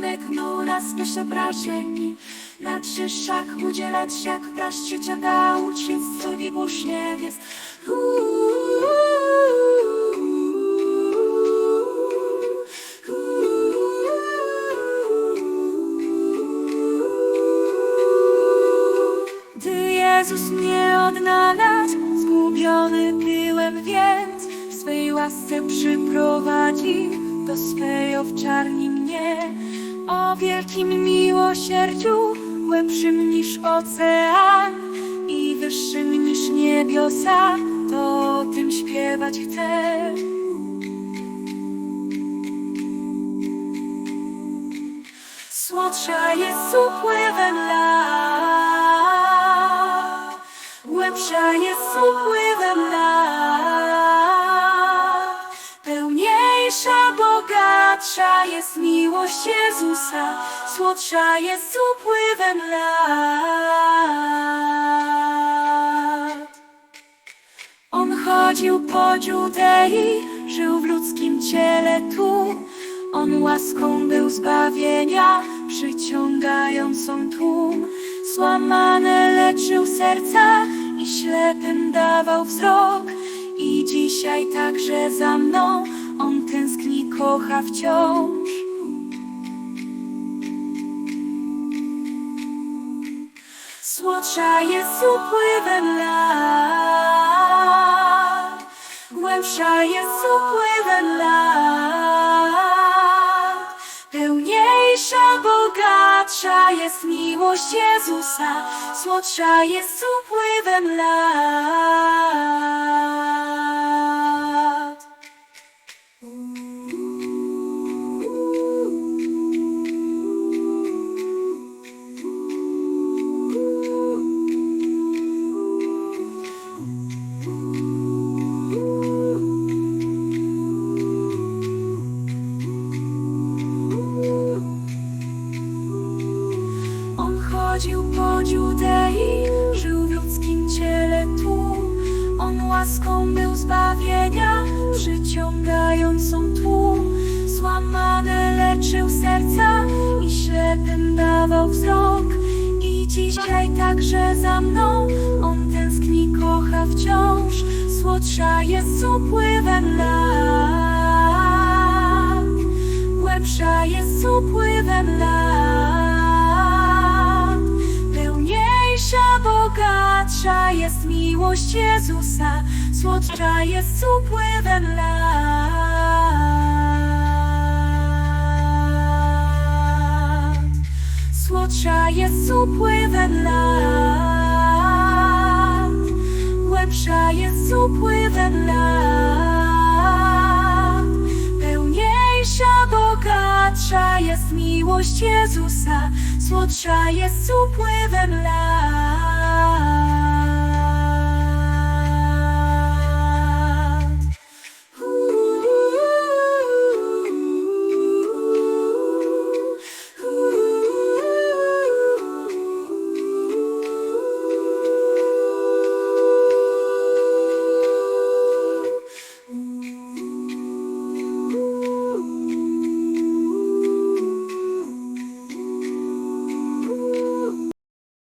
śmyknął nas przebrażeni. Na krzyżach udzielać jak praszczycia dał czysto i burznie jest. Gdy Jezus mnie odnalazł, zgubiony byłem więc, w swej łasce przyprowadzi do swej owczarni mnie. O wielkim miłosierdziu, głębszym niż ocean i wyższym niż niebiosa, to o tym śpiewać chcę. Słodsza jest upływem lat, głębsza jest upływem bogatsza jest miłość Jezusa, słodsza jest upływem lat. On chodził po Judei, żył w ludzkim ciele tu. On łaską był zbawienia, przyciągającą tłum. Złamane leczył serca i ślepym dawał wzrok. I dzisiaj także za mną kocha wciąż. Słodsza jest upływem lat, głębsza jest upływem lat. Pełniejsza, bogatsza jest miłość Jezusa, słodsza jest upływem lat. Chodził po Judei, żył w ludzkim ciele tu. On łaską był zbawienia, przyciągającą tłum. Złamane leczył serca i ślepym dawał wzrok. I dzisiaj także za mną on tęskni, kocha wciąż. Słodsza jest upływem lat, bogatsza jest miłość Jezusa, słodsza jest upływem lat. Słodsza jest upływem lat, głębsza jest upływem lat. Pełniejsza, bogatsza jest miłość Jezusa, słodsza jest upływem lat.